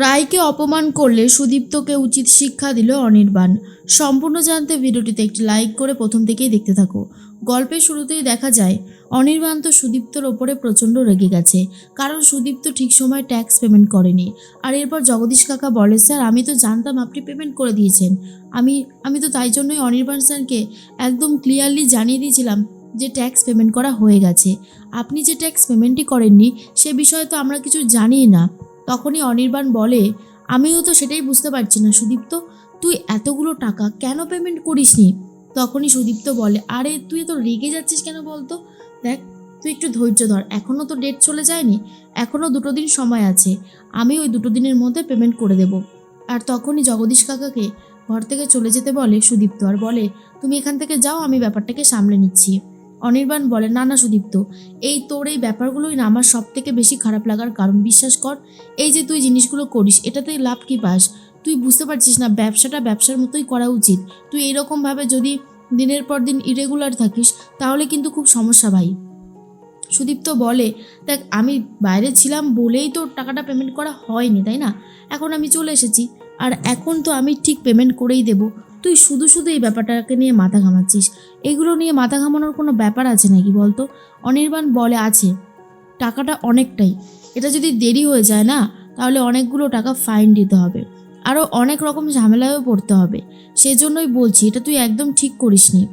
রায়কে অপমান করলে সুদীপ্তকে উচিত শিক্ষা দিল অনির্বাণ। সম্পূর্ণ জানতে ভিডিওটিতে একটি লাইক করে প্রথম থেকেই দেখতে থাকো। গল্পের শুরুতেই দেখা যায়, অনির্বাণ তো সুদীপ্তর ওপরে প্রচণ্ড রেগে গেছে, কারণ সুদীপ্ত ঠিক সময় ট্যাক্স পেমেন্ট করেনি। আর এরপর জগদীশ কাকা বলে, স্যার, আমি তো জানতাম আপনি পেমেন্ট করে দিয়েছেন। আমি আমি তো তাই জন্যই অনির্বাণ স্যারকে একদম ক্লিয়ারলি জানিয়ে দিয়েছিলাম যে ট্যাক্স পেমেন্ট করা হয়ে গেছে। আপনি যে ট্যাক্স পেমেন্টই করেননি, সে বিষয়ে তো আমরা কিছু জানিই না। তখনই অনির্বাণ বলে, আমিও তো সেটাই বুঝতে পারছি না সুদীপ্ত। তুই এতগুলো টাকা কেন পেমেন্ট করিসনি? তখনই সুদীপ্ত বলে, আরে, তুই তো রেগে যাচ্ছিস কেন বলতো? দেখ, তুই একটু ধৈর্য ধর। এখনও তো ডেট চলে যায়নি। এখনও দুটো দিন সময় আছে। আমি ওই দুটো দিনের মধ্যে পেমেন্ট করে দেব। আর তখনই জগদীশ কাকাকে ঘর থেকে চলে যেতে বলে সুদীপ্ত আর বলে, তুমি এখান থেকে যাও, আমি ব্যাপারটাকে সামলে নিচ্ছি। অনির্বাণ বলে, না না, সুদীপ্ত, এই তোর এই ব্যাপারগুলোই না আমার সব থেকে বেশি খারাপ লাগার কারণ, বিশ্বাস কর। এই যে তুই জিনিসগুলো করিস এটাতে লাভ কি পাস? তুই বুঝতে পারছিস না, ব্যবসাটা ব্যবসার মতোই করা উচিত। তুই এরকমভাবে যদি দিনের পর দিন ইরেগুলার থাকিস, তাহলে কিন্তু খুব সমস্যা ভাই। সুদীপ্ত বলে, দেখ, আমি বাইরে ছিলাম বলেই তো টাকাটা পেমেন্ট করা হয়নি, তাই না? এখন আমি চলে এসেছি। আর এখন তো আমি ঠিক পেমেন্ট করেই দেবো। তুই শুধু শুধু এই ব্যাপারটাকে নিয়ে মাথা ঘামাচ্ছিস। এগুলো নিয়ে মাথা ঘামানোর কোনো ব্যাপার আছে নাকি বলতো? অনির্বাণ বলে, আছে। টাকাটা অনেকটাই। এটা যদি দেরি হয়ে যায় না, তাহলে অনেকগুলো টাকা ফাইন দিতে হবে। আরও অনেক রকম ঝামেলায়ও পড়তে হবে। সেজন্যই বলছি, এটা তুই একদম ঠিক করিসনি।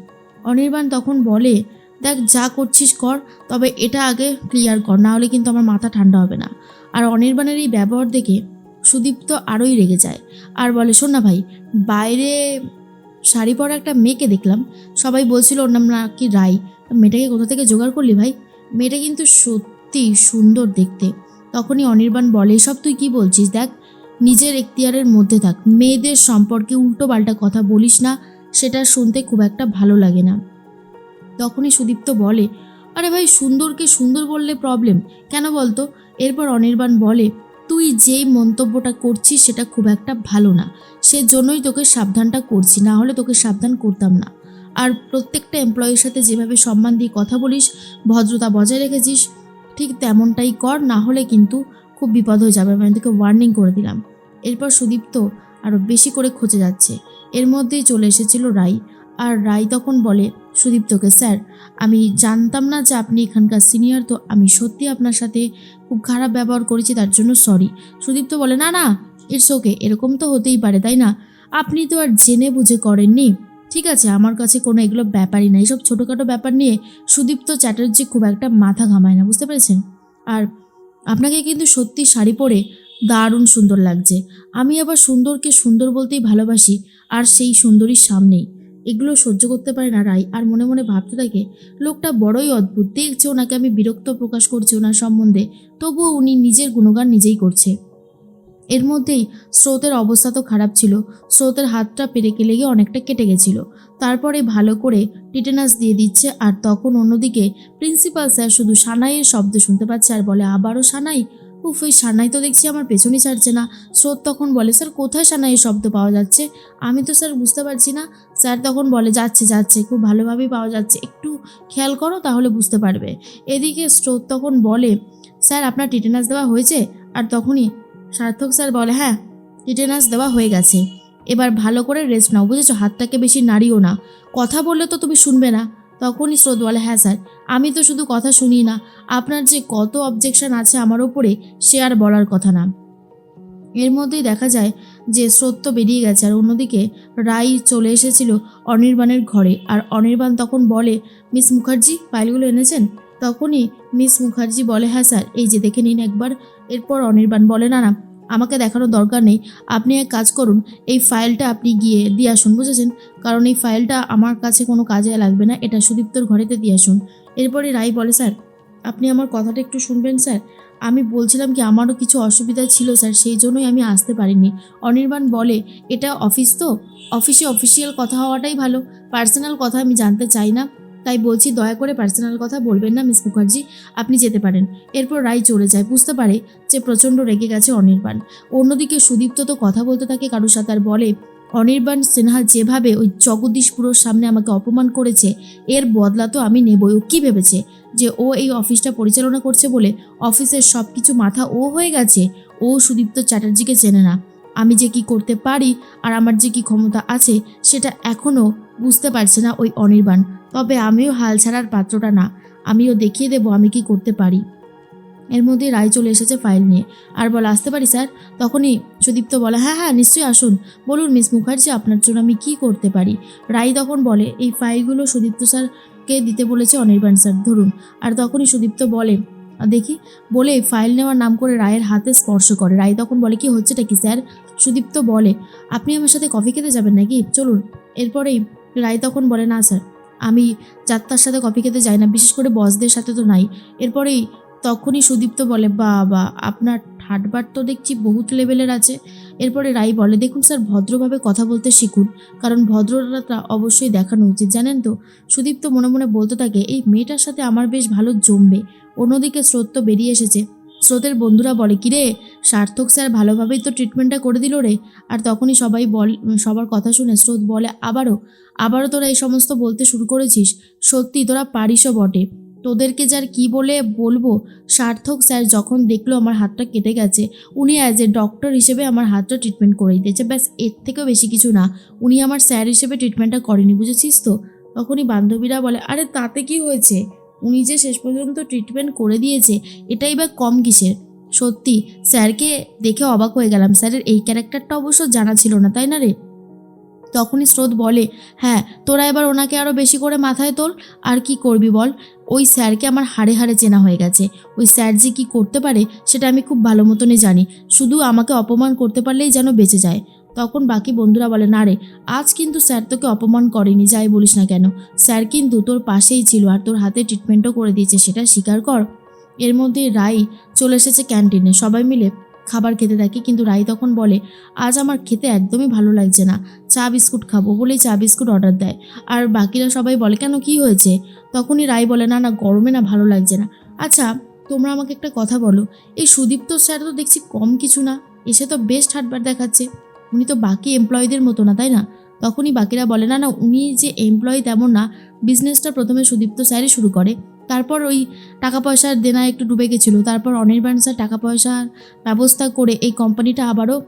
অনির্বাণ তখন বলে, দেখ, যা করছিস কর, তবে এটা আগে ক্লিয়ার কর, না হলে কিন্তু আমার মাথা ঠান্ডা হবে না। আর অনির্বাণের এই ব্যবহার দেখে সুদীপ্ত আরোই রেগে যায়। আর বলে, শোন না ভাই, বাইরে শাড়ি পরা একটা মেয়েকে দেখলাম। সবাই বলছিল ওর নাম নাকি তা মেয়েটাকে কোথা থেকে জোগাড় করলি ভাই? মেয়েটা কিন্তু সত্যি সুন্দর দেখতে। তখনই অনির্বাণ বলে সব তুই কি বলছিস? দেখ, নিজের এখতিয়ারের মধ্যে থাক। মেয়েদের সম্পর্কে উল্টো পাল্টা কথা বলিস না, সেটা শুনতে খুব একটা ভালো লাগে না। তখনই সুদীপ্ত বলে, আরে ভাই, সুন্দরকে সুন্দর বললে প্রবলেম কেন বলতো? এরপর অনির্বাণ বলে তুই যে মন্তব্যটা করছিস সেটা খুব একটা ভালো না। সেজন্যই তোকে সাবধানটা করছি, না হলে তোকে সাবধান করতাম না। আর প্রত্যেকটা এমপ্লয়ির সাথে যেভাবে সম্মান দিয়ে কথা বলিস, ভদ্রতা বজায় রেখেছিস, ঠিক তেমনটাই কর, না হলে কিন্তু খুব বিপদ হয়ে যাবে। আমি তোকে ওয়ার্নিং করে দিলাম। এরপর সুদীপ্ত আরও বেশি করে খোঁজে যাচ্ছে। এর মধ্যেই চলে এসেছিল রাই। আর রাই তখন বলে, সুদীপ্তকে স্যার, আমি জানতাম না যে আপনি এখানকার সিনিয়র, তো আমি সত্যি আপনার সাথে খুব খারাপ ব্যবহার করেছি, তার জন্য সরি। সুদীপ্ত বলে, না না, ইটস ওকে, এরকম তো হতেই পারে, তাই না? আপনি তো আর জেনে বুঝে করেননি। ঠিক আছে, আমার কাছে কোনো এগুলো ব্যাপারই না এইসব ছোটোখাটো ব্যাপার নিয়ে সুদীপ্ত চ্যাটার্জি খুব একটা মাথা ঘামায় না, বুঝতে পেরেছেন? আর আপনাকে কিন্তু সত্যি শাড়ি পরে দারুণ সুন্দর লাগছে। আমি আবার সুন্দরকে সুন্দর বলতেই ভালোবাসি, আর সেই সুন্দরীর সামনেই। এগুলো সহ্য করতে পারে না রাই। আর মনে মনে ভাবতে থাকে, লোকটা বড়ই অদ্ভুত। দেখছে ওনাকে আমি বিরক্ত প্রকাশ করছি ওনার সম্বন্ধে। তবুও উনি নিজের গুণগান নিজেই করছে। এর মধ্যেই স্রোতের অবস্থা তো খারাপ ছিল। স্রোতের হাতটা পেরেকে লেগে অনেকটা কেটে গেছিল। তারপরে ভালো করে টিটেনাস দিয়ে দিচ্ছে আর তখন অন্যদিকে প্রিন্সিপাল স্যার শুধু সানাইয়ের শব্দ শুনতে পাচ্ছে আর বলে, আবারও সানাই? উফ, ওই সানাই তো দেখছি আমার পেছনই ছাড়ছে না। স্রোত তখন বলে, স্যার, কোথায় সানাইয়ের শব্দ পাওয়া যাচ্ছে? আমি তো, স্যার, বুঝতে পারছি না। স্যার তখন বলে, যাচ্ছে যাচ্ছে, খুব ভালোভাবেই পাওয়া যাচ্ছে। একটু খেয়াল করো, তাহলে বুঝতে পারবে। এদিকে স্রোত তখন বলে, স্যার, আপনার টিটেনাস দেওয়া হয়েছে? আর তখনই সার্থক স্যার বলে হ্যাঁ টিটেনাস দেওয়া হয়ে গেছে। এবার ভালো করে রেস্ট নাও, বুঝেছ? হাতটাকে বেশি নাড়িও না। কথা বললে তো তুমি শুনবে না। তখনই স্রোত বলে হ্যাঁ স্যার, আমি তো শুধু কথা শুনি না, আপনার যে কত অবজেকশন আছে আমার ওপরে, সে আর বলার কথা না। এর মধ্যেই দেখা যায় যে স্রোত তো বেরিয়ে গেছে, আর অন্যদিকে রাই চলে এসেছিল অনির্বাণের ঘরে, আর অনির্বাণ তখন বলে, মিস মুখার্জি, ফাইলগুলো এনেছেন? তখনই মিস মুখার্জি বলে হ্যাঁ স্যার, এই যে দেখে নিন একবার। এরপর অনির্বাণ বলে, না না আমাকে দেখানোর দরকার নেই। আপনি এক কাজ করুন, এই ফাইলটা আপনি গিয়ে দিয়ে আসুন, বুঝেছেন? কারণ এই ফাইলটা আমার কাছে কোনো কাজে লাগবে না, এটা সুদীপ্তর ঘরেতে দিয়ে আসুন। এরপরে রাই বলে, স্যার, আপনি আমার কথাটা একটু শুনবেন, স্যার? আমি বলছিলাম কি, আমারও কিছু অসুবিধা ছিল, স্যার, সেই জন্যই আমি আসতে পারিনি। অনির্বাণ বলে, এটা অফিস তো? অফিসে অফিসিয়াল কথা হওয়াটাই ভালো। পার্সোনাল কথা আমি জানতে চাই না। তাই বলছি দয়া করে পার্সোনাল কথা বলবেন না মিস মুখার্জি। আপনি যেতে পারেন। এরপর রাই চলে যায়। বুঝতে পারে যে প্রচণ্ড রেগে গেছে অনির্বাণ। অন্যদিকে সুদীপ্ত তো কথা বলতে থাকে, কারোর সাথে আর বলে, অনির্বাণ, সিনহা যেভাবে ওই জগদীশপুরের সামনে আমাকে অপমান করেছে, এর বদলা তো আমি নেবই। ও কী ভেবেছে যে ও এই অফিসটা পরিচালনা করছে বলে অফিসের সব কিছু মাথা ও হয়ে গেছে? ও সুদীপ্ত চ্যাটার্জিকে চেনে না। আমি যে কি করতে পারি আর আমার যে কি ক্ষমতা আছে, সেটা এখনও বুঝতে পারছে না ওই অনির্বাণ। তবে আমিও হাল ছাড়ার পাত্রটা না। আমিও দেখিয়ে দেবো আমি কি করতে পারি। এর মধ্যে রায় চলে এসেছে ফাইল নিয়ে। আর বলে, আসতে পারি, স্যার? তখনই সুদীপ্ত বলে হ্যাঁ হ্যাঁ নিশ্চয়ই আসুন। বলুন, মিস মুখার্জি, আপনার জন্য আমি কি করতে পারি? রায় তখন বলে, এই ফাইলগুলো সুদীপ্ত স্যারকে দিতে বলেছে অনির্বাণ স্যার, ধরুন। আর তখনই সুদীপ্ত বলে, দেখি, বলে ফাইল নেওয়ার নাম করে রায়ের হাতে স্পর্শ করে। রায় তখন বলে, কি হচ্ছেটা কি, স্যার? সুদীপ্ত বলে, আপনি আমার সাথে কফি খেতে যাবেন নাকি? চলুন। এরপরেই রায় তখন বলে, না, স্যার। আমি যাত্রার সাথে কফি খেতে যাই না, বিশেষ করে বসদের সাথে তো নাই। এরপরেই তখনই সুদীপ্ত বলে, বাবা, আপনার ঠাটবার তো দেখছি বহুত লেভেলের আছে। এরপরে রাই বলে, দেখুন স্যার, ভদ্রভাবে কথা বলতে শিখুন, কারণ ভদ্রতা অবশ্যই দেখানো উচিত। জানেন তো, সুদীপ্ত মনে মনে বলতে থাকে, এই মেয়েটার সাথে আমার বেশ ভালো জমবে, অন্যদিকে স্রোত তো বেরিয়ে এসেছে। স্রোতের বন্ধুরা বলে, কিরে, সার্থক স্যার ভালোভাবেই তো ট্রিটমেন্টটা করে দিল রে। আর তখনই সবাই বল, সবার কথা শুনে স্রোত বলে, আবারও আবারও তোরা এই সমস্ত বলতে শুরু করেছিস? সত্যি তোরা পারিসও বটে। তোদেরকে যার কি বলে বলব? সার্থক স্যার যখন দেখল আমার হাতটা কেটে গেছে, উনি অ্যাজ এ ডক্টর হিসেবে আমার হাতটা ট্রিটমেন্ট করেই দিয়েছে। ব্যাস, এর থেকেও বেশি কিছু না। উনি আমার স্যার হিসেবে ট্রিটমেন্টটা করেনি, বুঝেছিস তো? তখনই বান্ধবীরা বলে, আরে, তাতে কি হয়েছে? উনি যে শেষ পর্যন্ত ট্রিটমেন্ট করে দিয়েছে, এটাই বা কম কিসের? সত্যি, স্যারকে দেখে অবাক হয়ে গেলাম। স্যারের এই ক্যারেক্টারটা অবশ্য জানা ছিল না, তাই না রে? তখনই স্রোত বলে হ্যাঁ তোরা এবার ওনাকে আরও বেশি করে মাথায় তোল, আর কি করবি বল? ওই স্যারকে আমার হাড়ে হাড়ে চেনা হয়ে গেছে। ওই স্যার যে কী করতে পারে, সেটা আমি খুব ভালো মতনই জানি। শুধু আমাকে অপমান করতে পারলেই যেন বেঁচে যায়। তখন বাকি বন্ধুরা বলে, না রে, আজ কিন্তু স্যার তোকে অপমান করেনি, যাই বলিস না কেন। স্যার কিন্তু তোর পাশেই ছিল আর তোর হাতে ট্রিটমেন্টও করে দিয়েছে, সেটা স্বীকার কর। এর মধ্যে রাই চলে এসেছে ক্যান্টিনে। সবাই মিলে খাবার খেতে থাকে, কিন্তু রাই তখন বলে, আজ আমার খেতে একদমই ভালো লাগছে না। চা বিস্কুট খাব বলেই চা বিস্কুট অর্ডার দেয়। আর বাকিরা সবাই বলে, কেন, কি হয়েছে? তখনই রাই বলে, না না, গরমে না ভালো লাগছে না। আচ্ছা তোমরা আমাকে একটা কথা বলো, এই সুদীপ্ত স্যার তো দেখছি কম কিছু না, এসে তো বেস্ট হাটবার দেখাচ্ছে। উনি তো বাকি এমপ্লয়ীদের মতো না, তাই না? তখনই বাকিরা বলে, না না, উনি যে এমপ্লয়ি তেমন না বিজনেসটা প্রথমে সুদীপ্ত স্যারই শুরু করে। তারপর ওই টাকা পয়সার দেনা একটু ডুবে গেছিল। তারপর অনির্বাণ স্যার টাকা পয়সার ব্যবস্থা করে এই কোম্পানিটা আবারও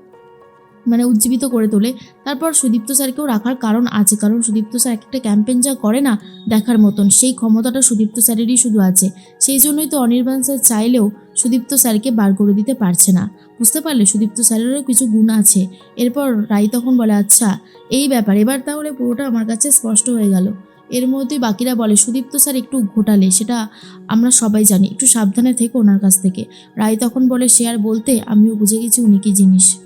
মানে উজ্জীবিত করে তোলে। তারপর সুদীপ্ত স্যারকেও রাখার কারণ আছে, কারণ সুদীপ্ত স্যার একটা ক্যাম্পেইন যা করে না দেখার মতন, সেই ক্ষমতাটা সুদীপ্ত স্যারেরই শুধু আছে। সেই জন্যই তো অনির্বাণ স্যার চাইলেও সুদীপ্ত স্যারকে বার করে দিতে পারছে না। বুঝতে পারলে সুদীপ্ত স্যারেরও কিছু গুণ আছে। এরপর রাই তখন বলে আচ্ছা এই ব্যাপার, এবার তাহলে পুরোটা আমার কাছে স্পষ্ট হয়ে গেল। এর মধ্যেই বাকিরা বলে, সুদীপ্ত স্যার একটু ঘোটালে, সেটা আমরা সবাই জানি, একটু সাবধানে থেকে ওনার কাছ থেকে। রায় তখন বলে, সে আর বলতে, আমিও বুঝে গেছি উনি কি জিনিস।